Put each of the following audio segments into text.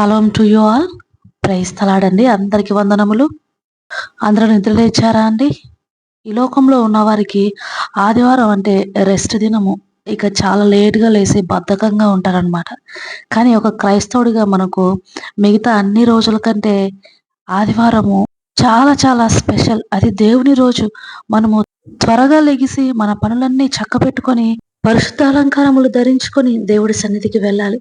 Shalom to you all praise తలాడండి అందరికి వందనములు. అందరూ నిద్ర లేచారా అండి? ఈ లోకంలో ఉన్నవారికి ఆదివారం అంటే రెస్ట్ దినము. ఇక చాలా లేట్గా లేసి బద్ధకంగా ఉంటారనమాట కానీ ఒక క్రైస్తవుడిగా మనకు మిగతా అన్ని రోజుల కంటే ఆదివారము చాలా చాలా స్పెషల్ అది దేవుని రోజు. మనము త్వరగా లెగిసి మన పనులన్నీ చక్కబెట్టుకొని పరిశుద్ధ అలంకారములు ధరించుకొని దేవుడి సన్నిధికి వెళ్ళాలి.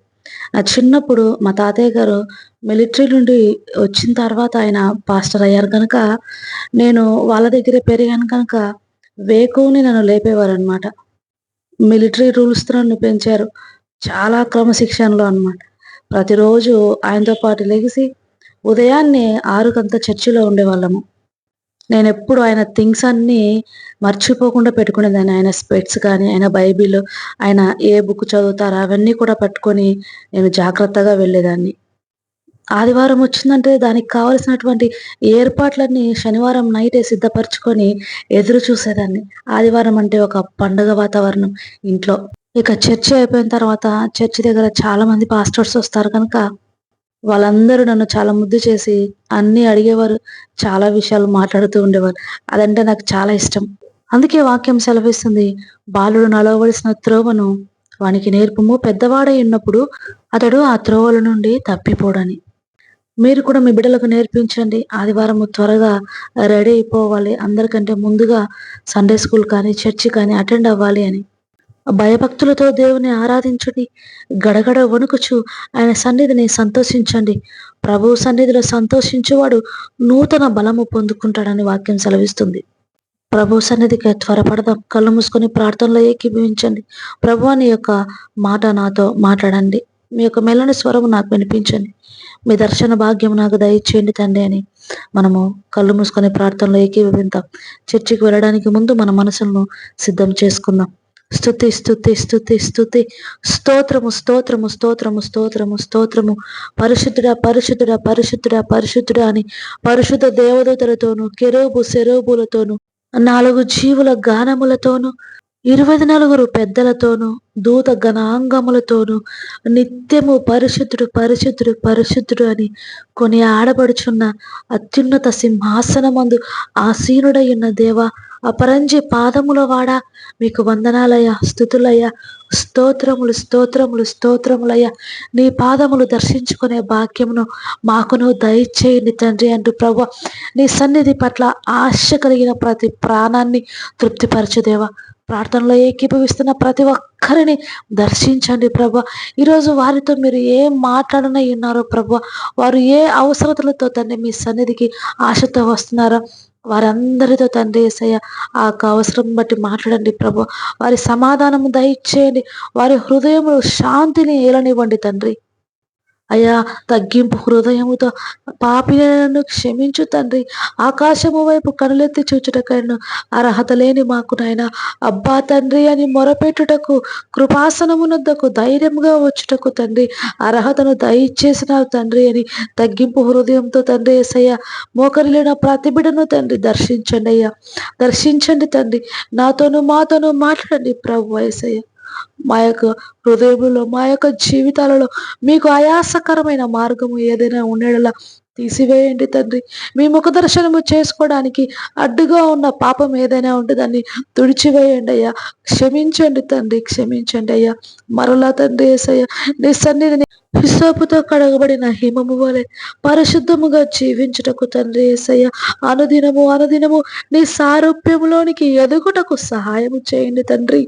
చిన్నప్పుడు మా తాతయ్య గారు మిలిటరీ నుండి వచ్చిన తర్వాత ఆయన పాస్టర్ అయ్యారు కనుక నేను వాళ్ళ దగ్గరే పెరిగాను కనుక వేకుని నన్ను లేపేవారు అనమాట మిలిటరీ రూల్స్ నన్ను పెంచారు. చాలా క్రమశిక్షణలో అనమాట ప్రతిరోజు ఆయనతో పాటు లెగిసి ఉదయాన్నే ఆరుకంతా చర్చిలో ఉండేవాళ్ళము. నేను ఎప్పుడు ఆయన థింగ్స్ అన్నీ మర్చిపోకుండా పెట్టుకునేదాన్ని. ఆయన స్పెట్స్ కానీ ఆయన బైబిల్ ఆయన ఏ బుక్ చదువుతారో అవన్నీ కూడా పట్టుకొని నేను జాగ్రత్తగా వెళ్ళేదాన్ని. ఆదివారం వచ్చిందంటే దానికి కావలసినటువంటి ఏర్పాట్లన్నీ శనివారం నైటే సిద్ధపరచుకొని ఎదురు చూసేదాన్ని. ఆదివారం అంటే ఒక పండుగ వాతావరణం ఇంట్లో. ఇక చర్చి అయిపోయిన తర్వాత చర్చి దగ్గర చాలా మంది పాస్టర్స్ వస్తారు కనుక వాళ్ళందరూ నన్ను చాలా ముద్దు చేసి అన్ని అడిగేవారు చాలా విషయాలు మాట్లాడుతూ ఉండేవారు. అదంటే నాకు చాలా ఇష్టం. అందుకే వాక్యం సెలవిస్తుంది బాలుడు నలవలసిన త్రోవను వానికి నేర్పము. పెద్దవాడై ఉన్నప్పుడు అతడు ఆ త్రోవల నుండి తప్పిపోడని. మీరు కూడా మీ బిడ్డలకు నేర్పించండి. ఆదివారం త్వరగా రెడీ అయిపోవాలి. అందరికంటే ముందుగా సండే స్కూల్ కానీ చర్చి కానీ అటెండ్ అవ్వాలి అని. భయభక్తులతో దేవుని ఆరాధించండి. గడగడ వణుకుచు ఆయన సన్నిధిని సంతోషించండి. ప్రభు సన్నిధిలో సంతోషించేవాడు నూతన బలము పొందుకుంటాడని వాక్యం సెలవిస్తుంది. ప్రభు సన్నిధికి త్వరపడదాం. కళ్ళు మూసుకొని ప్రార్థనలో ఏకీభవించండి. ప్రభు అని యొక్క మాట నాతో మాట్లాడండి. మీ యొక్క మెల్లని స్వరం నాకు వినిపించండి. మీ దర్శన భాగ్యం నాకు దయచేయండి తండ్రి అని మనము కళ్ళు మూసుకొని ప్రార్థనలో ఏకీభవిద్దాం చర్చికి వెళ్ళడానికి ముందు మన మనసులను సిద్ధం చేసుకుందాం. స్థుతి స్థుతి స్థుతి స్థుతి స్తోత్రము స్తోత్రము స్తోత్రము స్తోత్రము స్తోత్రము పరిశుద్ధుడా పరిశుద్ధుడా పరిశుద్ధుడా పరిశుద్ధుడా అని పరిశుద్ధ దేవదూతలతోను కెరోబు సెరోబులతోను నాలుగు జీవుల గానములతోను ఇరవై నలుగురు పెద్దలతోనూ దూత గణాంగములతోనూ నిత్యము పరిశుద్ధుడు పరిశుద్ధుడు పరిశుద్ధుడు అని కొని ఆడబడుచున్న అత్యున్నత సింహాసనమందు ఆసీనుడై ఉన్న దేవ అపరంజి పాదముల వాడా మీకు వందనాలయ్యా స్థుతులయ్యా స్తోత్రములు స్తోత్రములు స్తోత్రములయ్యా. నీ పాదములు దర్శించుకునే భాగ్యమును మాకును దయచేయండి తండ్రి అంటూ ప్రభు నీ సన్నిధి పట్ల ఆశ కలిగిన ప్రతి ప్రాణాన్ని తృప్తిపరచుదేవా. ప్రార్థనలో ఏకీభవిస్తున్న ప్రతి ఒక్కరిని దర్శించండి ప్రభా ఈరోజు వారితో మీరు ఏం మాట్లాడనై ఉన్నారో ప్రభా వారు ఏ అవసరతలతో తండ్రి మీ సన్నిధికి ఆశతో వస్తున్నారో వారందరితో తండ్రి ఏసయ్య ఆ అవసరం బట్టి మాట్లాడండి ప్రభు. వారి సమాధానము దయచేయండి. వారి హృదయము శాంతిని ఏలనివ్వండి తండ్రి. అయ్యా తగ్గింపు హృదయముతో పాపిలను క్షమించు తండ్రి. ఆకాశము వైపు కనులెత్తి చూచుటకైనా అర్హత లేని మాకు నాయన. అబ్బా తండ్రి అని మొరపెట్టుటకు కృపాసనమునద్దకు ధైర్యంగా వచ్చుటకు తండ్రి. అర్హతను దయచేసిన తండ్రి అని తగ్గింపు హృదయంతో తండ్రి ఏసయ్య మోకరిలిన ప్రతి బిడను తండ్రి దర్శించండి అయ్యా. దర్శించండి తండ్రి. నాతోను మాతోను మాట్లాడండి ప్రభు ఏసయ్య. మా యొక్క హృదయంలో మా యొక్క జీవితాలలో మీకు ఆయాసకరమైన మార్గము ఏదైనా ఉండేలా తీసివేయండి తండ్రి. మీ ముఖ దర్శనము చేసుకోవడానికి అడ్డుగా ఉన్న పాపం ఏదైనా ఉంటే దాన్ని తుడిచివేయండి అయ్యా. క్షమించండి తండ్రి క్షమించండి అయ్యా. మరలా తండ్రి ఏసయ్య నీ సన్నిధిని హిసోపుతో కడగబడిన హిమము వలె పరిశుద్ధముగా జీవించుటకు తండ్రి ఏసయ్య అనుదినము అనుదినము నీ సారూప్యములోనికి ఎదుగుటకు సహాయము చేయండి తండ్రి.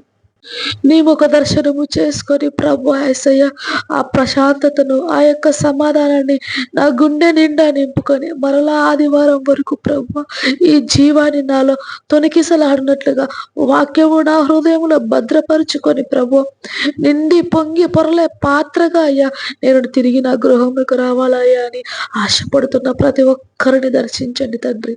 నీ ఒక దర్శనము చేసుకొని ప్రభు ఏసయ్య ఆ ప్రశాంతతను ఆ యొక్క సమాధానాన్ని నా గుండె నిండా నింపుకొని మరలా ఆదివారం వరకు ప్రభు ఈ జీవాన్ని నాలో తొనికిసలాడినట్లుగా వాక్యము నా హృదయంలో భద్రపరుచుకొని ప్రభు నిండి పొంగి పొరలే పాత్రగా అయ్యా నేను తిరిగి నా గృహంలోకి రావాలయ్యా అని ఆశపడుతున్న ప్రతి ఒక్కరిని దర్శించండి తండ్రి.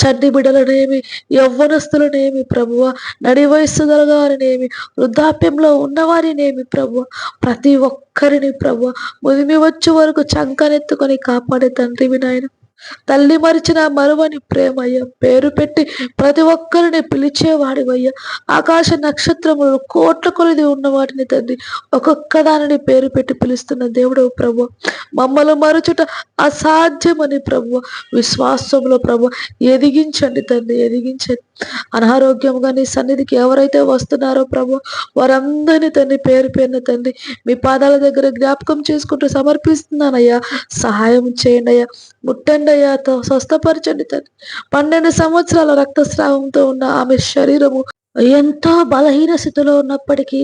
చడ్డి బిడ్డలనేమి యవ్వనస్తులనేమి ప్రభువ? నడి వయస్సు గలగారనేమి వృద్ధాప్యంలో ఉన్నవారినేమి ప్రభువ? ప్రతి ఒక్కరిని ప్రభువ ముదిమి వచ్చే వరకు చంకనెత్తుకొని కాపాడే తండ్రి వినాయన తల్లి మరిచిన మరువని ప్రేమయ్య పేరు పెట్టి ప్రతి ఒక్కరిని పిలిచేవాడివయ్య. ఆకాశ నక్షత్రములు కోట్ల కొలిది ఉన్న వాటిని తండ్రి ఒక్కొక్క దానిని పేరు పెట్టి పిలుస్తున్న దేవుడు ప్రభు. మమ్మల్ని మరుచుట అసాధ్యమని ప్రభు. విశ్వాసంలో ప్రభు ఎదిగించండి తండ్రి ఎదిగించండి. అనారోగ్యంగా నీ సన్నిధికి ఎవరైతే వస్తున్నారో ప్రభు వారందరినీ తండ్రి పేరు పేరున తండ్రి మీ పాదాల దగ్గర జ్ఞాపకం చేసుకుంటూ సమర్పిస్తున్నానయ్యా. సహాయం చేయండి అయ్యా ముట్టండి అయ్యా స్వస్థపరచండి తండ్రి. పన్నెండు సంవత్సరాల రక్తస్రావంతో ఉన్న ఆమె శరీరము ఎంతో బలహీన స్థితిలో ఉన్నప్పటికీ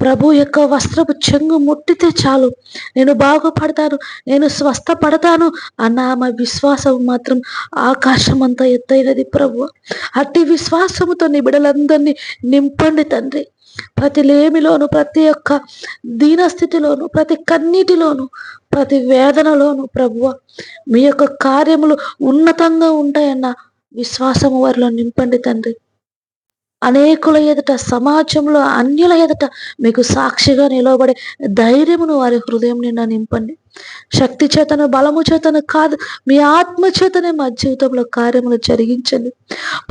ప్రభు యొక్క వస్త్రపు చెంగు ముట్టితే చాలు. నేను బాగుపడతాను నేను స్వస్థపడతాను అన్న ఆమె విశ్వాసం మాత్రం ఆకాశం అంతా ఎత్తైనది ప్రభు. అట్టి విశ్వాసముతో నీ బిడలందరినీ నింపండి తండ్రి. ప్రతి లేమిలోను ప్రతి ఒక్క దీనస్థితిలోను ప్రతి కన్నీటిలోను ప్రతి వేదనలోను ప్రభువ మీ యొక్క కార్యములు ఉన్నతంగా ఉంటాయన్న విశ్వాసము వారిలో నింపండి తండ్రి. అనేకుల ఎదుట సమాజంలో అన్యుల ఎదుట మీకు సాక్షిగా నిలవబడే ధైర్యమును వారి హృదయం నిండా నింపండి. శక్తి చేతను బలము చేతను కాదు మీ ఆత్మ చేతనే మా జీవితంలో కార్యములు జరిగించండి.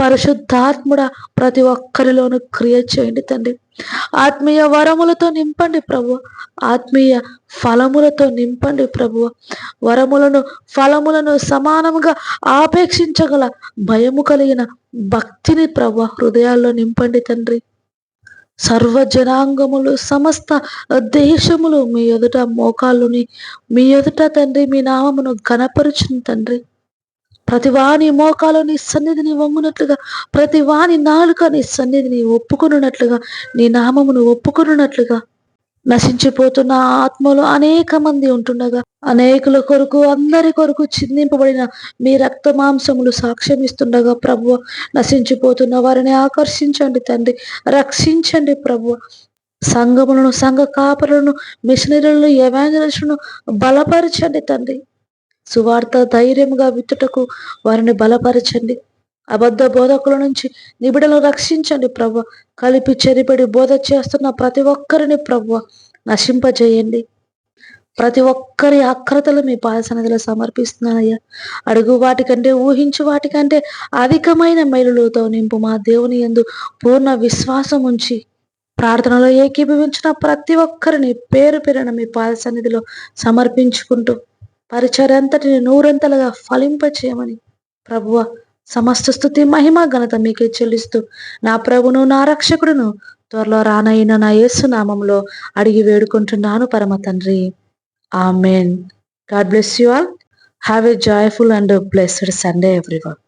పరిశుద్ధాత్ముడ ప్రతి ఒక్కరిలోనూ క్రియ చేయండి తండ్రి. ఆత్మీయ వరములతో నింపండి ప్రభు ఆత్మీయ ఫలములతో నింపండి ప్రభు వరములను ఫలములను సమానముగా ఆపేక్షించగల భయము కలిగిన భక్తిని ప్రభు హృదయాల్లో నింపండి తండ్రి. సర్వ జనాంగములు సమస్త దేశములు మీ ఎదుట మోకాళ్ళుని మీ ఎదుట తండ్రి మీ నామమును ఘనపరుచును తండ్రి. ప్రతి వాని మోకాలు నీ సన్నిధిని వంగునట్లుగా ప్రతి వాని నాలుక నీ సన్నిధిని ఒప్పుకొనున్నట్లుగా నీ నామమును ఒప్పుకొనున్నట్లుగా. నశించిపోతున్న ఆత్మలు అనేక మంది ఉంటుండగా అనేకుల కొరకు అందరి కొరకు చిందింపబడిన మీ రక్త మాంసములు సాక్ష్యం ఇస్తుండగా ప్రభు నశించిపోతున్న వారిని ఆకర్షించండి తండ్రి రక్షించండి ప్రభు సంఘములను సంఘ కాపరులను మిషనరీలను ఎవాంజలిస్టులను బలపరచండి తండ్రి. సువార్త ధైర్యంగా విత్తుటకు వారిని బలపరచండి. అబద్ధ బోధకుల నుంచి నిబిడలను రక్షించండి ప్రభు. కలిపి చెరిపడి బోధ చేస్తున్న ప్రతి ఒక్కరిని ప్రభు నశింపజేయండి. ప్రతి ఒక్కరి అక్రతలు మీ పాదసనదిలో సమర్పిస్తున్నానయ్యా. అడుగు వాటికంటే ఊహించు వాటికంటే అధికమైన మేలులతో నింపు మా దేవుని యందు పూర్ణ విశ్వాసం ఉంచి ప్రార్థనలో ఏకీభవించిన ప్రతి ఒక్కరిని పేరు పేరున మీ పాదసన్నిధిలో సమర్పించుకుంటూ పరిచరంతటిని నూరంతలుగా ఫలింపచేయమని ప్రభువ సమస్త స్థుతి మహిమ ఘనత మీకే చెల్లిస్తూ నా ప్రభును నా రక్షకుడును త్వరలో రానైన నా యేసు నామంలో అడిగి వేడుకుంటున్నాను పరమ తండ్రి. Amen. God bless you all. Have a joyful and blessed Sunday everyone.